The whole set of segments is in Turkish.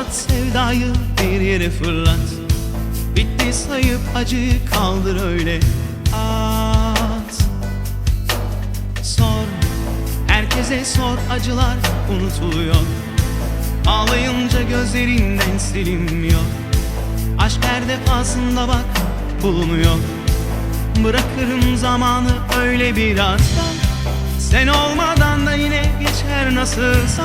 At sevdayı bir yere fırlat. Bitti sayıp acıyı kaldır öyle. At. Sor Herkese sor acılar unutuluyor. Ağlayınca gözlerinden silinmiyor. Aşk her defasında bak bulunuyor. Bırakırım zamanı öyle biraz da Sen olmadan da yine geçer nasılsa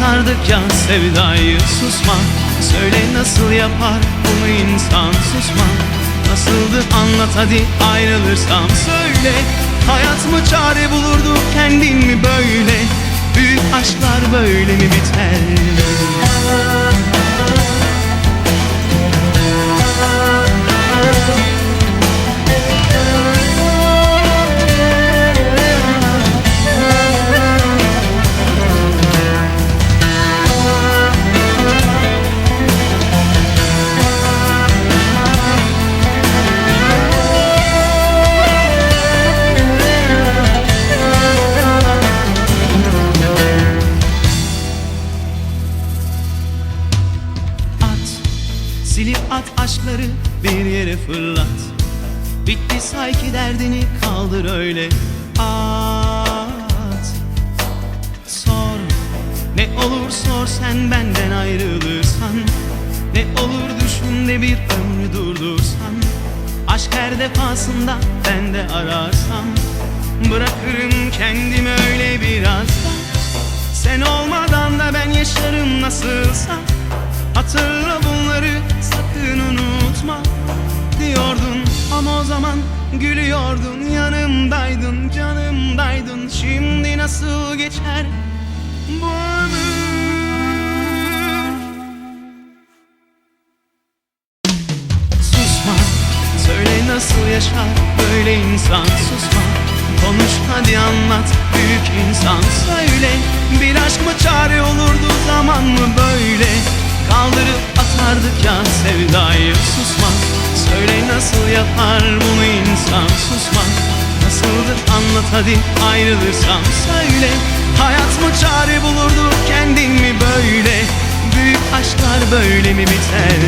atardık ya sevdayı Susma. Söyle nasıl yapar bunu insan Susma. Nasıldı anlat hadi ayrılırsam söyle. Hayat mı çare bulurdu kendin mi böyle Silip at aşkları bir yere fırlat. Bitti say ki derdini kaldır öyle. At. Sor Ne olur sor sen benden ayrılırsan. Ne olur düşün de bir ömrü durdursan. Aşk her defasında ben de ararsam. Bırakırım kendimi öyle birazdan. Sen olmadan da ben yaşarım nasılsa. Hatırla gülüyordun Yanımdaydın canımdaydın. Şimdi nasıl geçer bu ömür? Susma Söyle nasıl yaşar böyle insan. Susma Konuş hadi anlat büyük insan. Söyle bir aşk mı çare olurdu zaman mı böyle? Kaldırıp atardık hadi ayrılırsam söyle. Hayat mı çare bulurdu kendin mi böyle? Büyük aşklar böyle mi biter?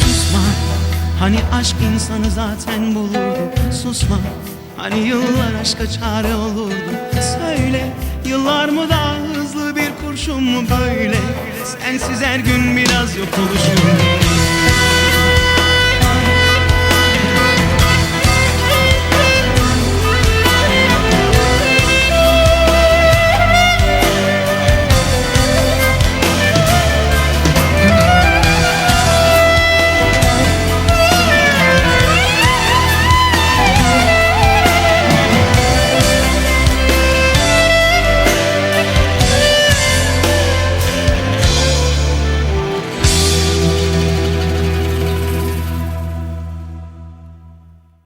Susma. Hani aşk insanı zaten bulurdu? Susma Hani yıllar aşka çare olurdu? Söyle Yıllar mı daha hızlı bir kurşun mu böyle? Sensiz her gün biraz yok oluşum